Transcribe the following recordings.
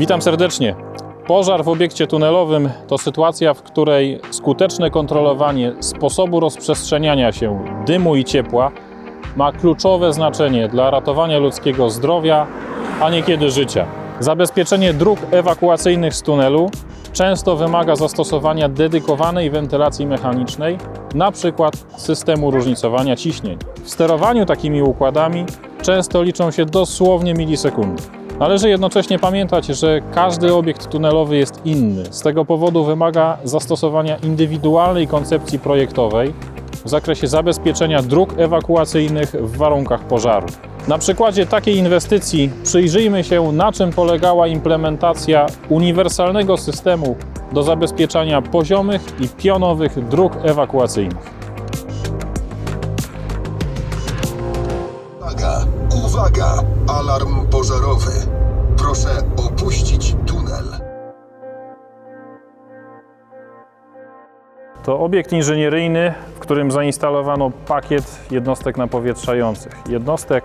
Witam serdecznie. Pożar w obiekcie tunelowym to sytuacja, w której skuteczne kontrolowanie sposobu rozprzestrzeniania się dymu i ciepła ma kluczowe znaczenie dla ratowania ludzkiego zdrowia, a niekiedy życia. Zabezpieczenie dróg ewakuacyjnych z tunelu często wymaga zastosowania dedykowanej wentylacji mechanicznej, przykład systemu różnicowania ciśnień. W sterowaniu takimi układami często liczą się dosłownie milisekundy. Należy jednocześnie pamiętać, że każdy obiekt tunelowy jest inny. Z tego powodu wymaga zastosowania indywidualnej koncepcji projektowej w zakresie zabezpieczenia dróg ewakuacyjnych w warunkach pożaru. Na przykładzie takiej inwestycji przyjrzyjmy się, na czym polegała implementacja uniwersalnego systemu do zabezpieczania poziomych i pionowych dróg ewakuacyjnych. Uwaga! Alarm pożarowy. Proszę opuścić tunel. To obiekt inżynieryjny, w którym zainstalowano pakiet jednostek napowietrzających. Jednostek,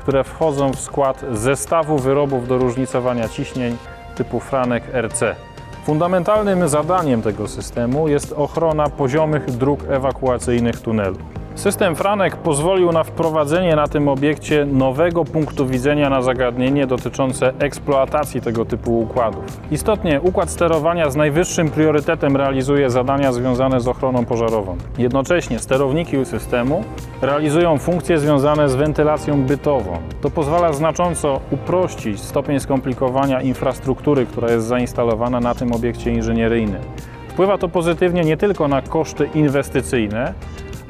które wchodzą w skład zestawu wyrobów do różnicowania ciśnień typu Franek RC. Fundamentalnym zadaniem tego systemu jest ochrona poziomych dróg ewakuacyjnych tunelu. System Franek pozwolił na wprowadzenie na tym obiekcie nowego punktu widzenia na zagadnienie dotyczące eksploatacji tego typu układów. Istotnie, układ sterowania z najwyższym priorytetem realizuje zadania związane z ochroną pożarową. Jednocześnie sterowniki systemu realizują funkcje związane z wentylacją bytową. To pozwala znacząco uprościć stopień skomplikowania infrastruktury, która jest zainstalowana na tym obiekcie inżynieryjnym. Wpływa to pozytywnie nie tylko na koszty inwestycyjne,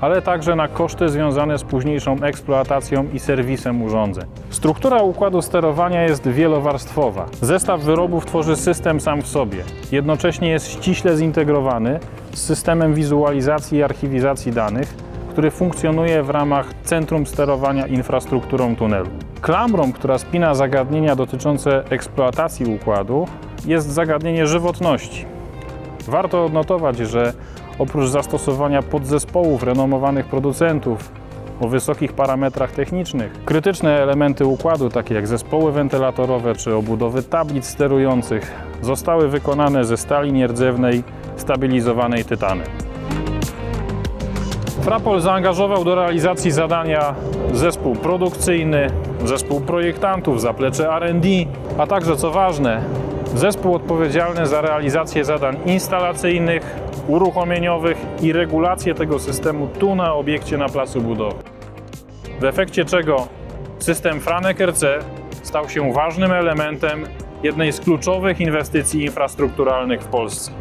ale także na koszty związane z późniejszą eksploatacją i serwisem urządzeń. Struktura układu sterowania jest wielowarstwowa. Zestaw wyrobów tworzy system sam w sobie. Jednocześnie jest ściśle zintegrowany z systemem wizualizacji i archiwizacji danych, który funkcjonuje w ramach Centrum Sterowania Infrastrukturą Tunelu. Klamrą, która spina zagadnienia dotyczące eksploatacji układu, jest zagadnienie żywotności. Warto odnotować, że oprócz zastosowania podzespołów renomowanych producentów o wysokich parametrach technicznych, krytyczne elementy układu, takie jak zespoły wentylatorowe czy obudowy tablic sterujących, zostały wykonane ze stali nierdzewnej stabilizowanej tytanem. Frapol zaangażował do realizacji zadania zespół produkcyjny, zespół projektantów, zaplecze R&D, a także co ważne, zespół odpowiedzialny za realizację zadań instalacyjnych, uruchomieniowych i regulację tego systemu tu na obiekcie na placu budowy. W efekcie czego system Franek RC stał się ważnym elementem jednej z kluczowych inwestycji infrastrukturalnych w Polsce.